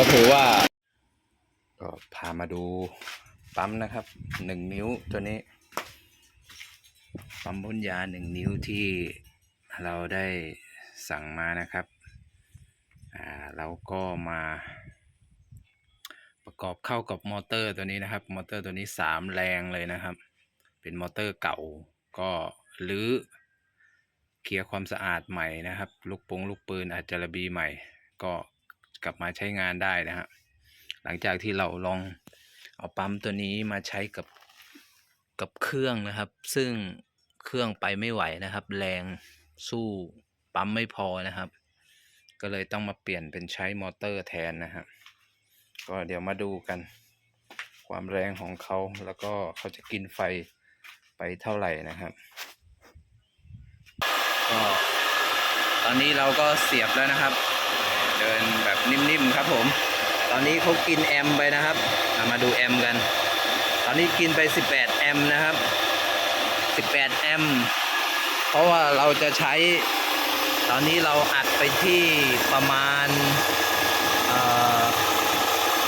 ็คือว่า ก็พามาดูปั๊มนะครับหนึ่งนิ้วตัวนี้ ปั๊มพ่นยาหนึ่งนิ้วที่เราได้สั่งมานะครับอ่าเราก็มาประกอบเข้ากับมอเตอร์ตัวนี้นะครับ มอเตอร์ตัวนี้สามแรงเลยนะครับ เป็นมอเตอร์เก่าก็รื้อเคลียร์ความสะอาดใหม่นะครับ ลูกปงลูกปืนอาจจะระบีใหม่ ก็ กลับมาใช้งานได้นะฮะหลังจากที่เราลองเอาปั๊มตัวนี้มาใช้กับกับเครื่องนะครับ ซึ่งเครื่องไปไม่ไหวนะครับ แรงสู้ปั๊มไม่พอนะครับ ก็เลยต้องมาเปลี่ยนเป็นใช้มอเตอร์แทนนะครับก็เดี๋ยวมาดูกัน ความแรงของเขาแล้วก็เขาจะกินไฟไปเท่าไหร่นะครับก็ตอนนี้เราก็เสียบแล้วนะครับ เดินแบบนิ่มๆครับผม ตอนนี้เขากินแอมไปนะครับามาดูแอมกัน ตอนนี้กินไป 18 แอมนะครับ 18 แอม เพราะว่าเราจะใช้ ตอนนี้เราอัดไปที่ประมาณเ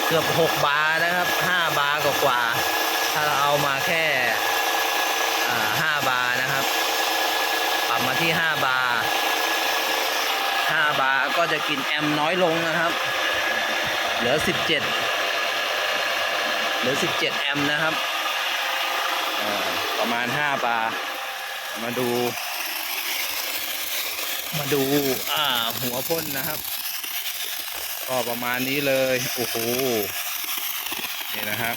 เกือบ 6 บาร์นะครับ 5 บาร์กว่าๆถ้าเราเอามาแค่อ่า5บาร์นะครับ ปรับมาที่ 5 บาร์5บาร์ ก็จะกินแอมน้อยลงนะครับ เหลือ 17 เหลือ 17 แอมนะครับ ประมาณ5บามาดู มาดู อ่า หัวพ่นนะครับ ก็ประมาณนี้เลย โอ้โห นี่นะครับ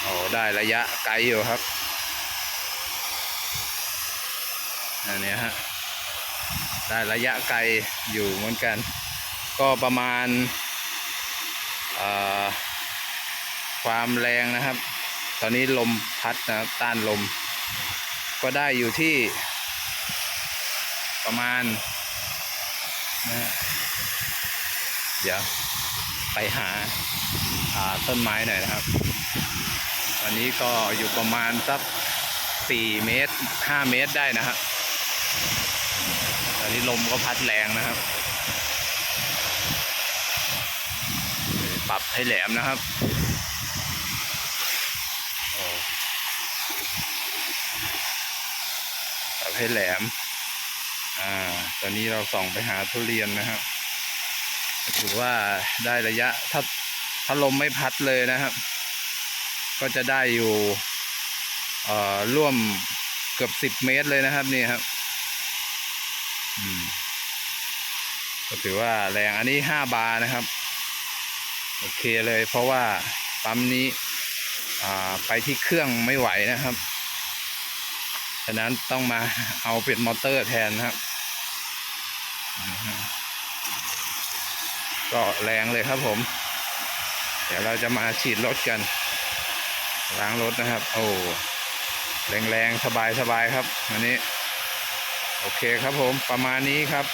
โอ้ได้ระยะไกลอยู่ครับ อันนี้ฮะ ได้ระยะไกลอยู่เหมือนกัน ก็ประมาณความแรงนะครับ ตอนนี้ลมพัดนะครับต้านลม ก็ได้อยู่ที่ ประมาณนะฮะเดี๋ยวไปหาาต้นไม้หน่อยนะครับอันนี้ก็อยู่ประมาณสักสี่เมตรห้าเมตรได้นะครับ อนนี้ลมก็พัดแรงนะครับ ปรับให้แหลมนะครับปรับให้แหลม อ่า ตอนนี้เราส่องไปหาทุเรียนนะครับ ถือว่าได้ระยะถ้าถ้าลมไม่พัดเลยนะครับ ก็จะได้อยู่อ่อร่วมเกือบสิบเมตรเลยนะครับนี่ครับ ก็ถือว่าแรงอันนี้ห้าบาร์นะครับ โอเคเลยเพราะว่าปั๊มนี้ไปที่เครื่องไม่ไหวนะครับฉะนั้นต้องมาเอาเป็นมอเตอร์แทนนะครับ ก็แรงเลยครับผม เดี๋ยวเราจะมาฉีดรถกันล้างรถนะครับ โอ้แรงๆ สบายๆ ครับอันนี้ โอเคครับผมประมาณนี้ครับ